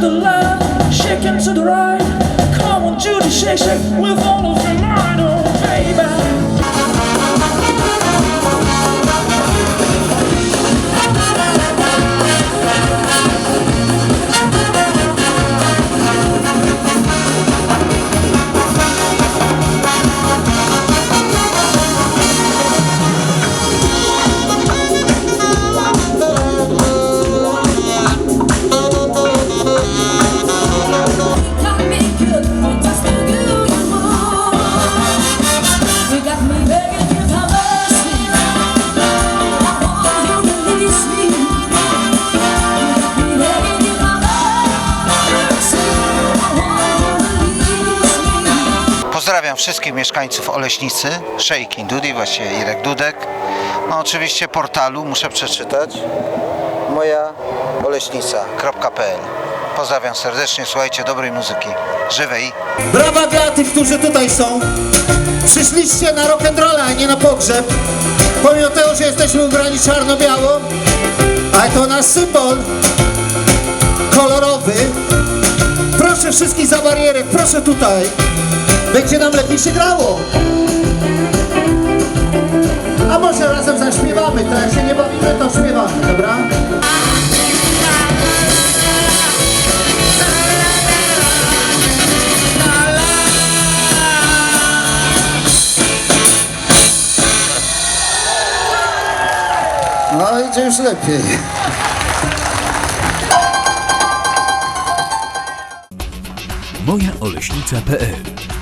to the left, shaking to the right. Come on, Judy, shake, shake with all of Pozdrawiam wszystkich mieszkańców Oleśnicy, Shaking Dudy, właściwie Irek Dudek. No oczywiście portalu muszę przeczytać moja oleśnica.pl Pozdrawiam serdecznie, słuchajcie dobrej muzyki, żywej. Brawa dla tych, którzy tutaj są. Przyszliście na rock'n'rolla, a nie na pogrzeb. Pomimo tego, że jesteśmy ubrani czarno-biało, ale to nasz symbol kolorowy. Proszę wszystkich za barierę, proszę tutaj. Będzie nam lepiej się grało. A może razem zaśpiewamy, to jak się nie bawimy, to śpiewamy, dobra? No idzie już lepiej. mojaoleśnica.pl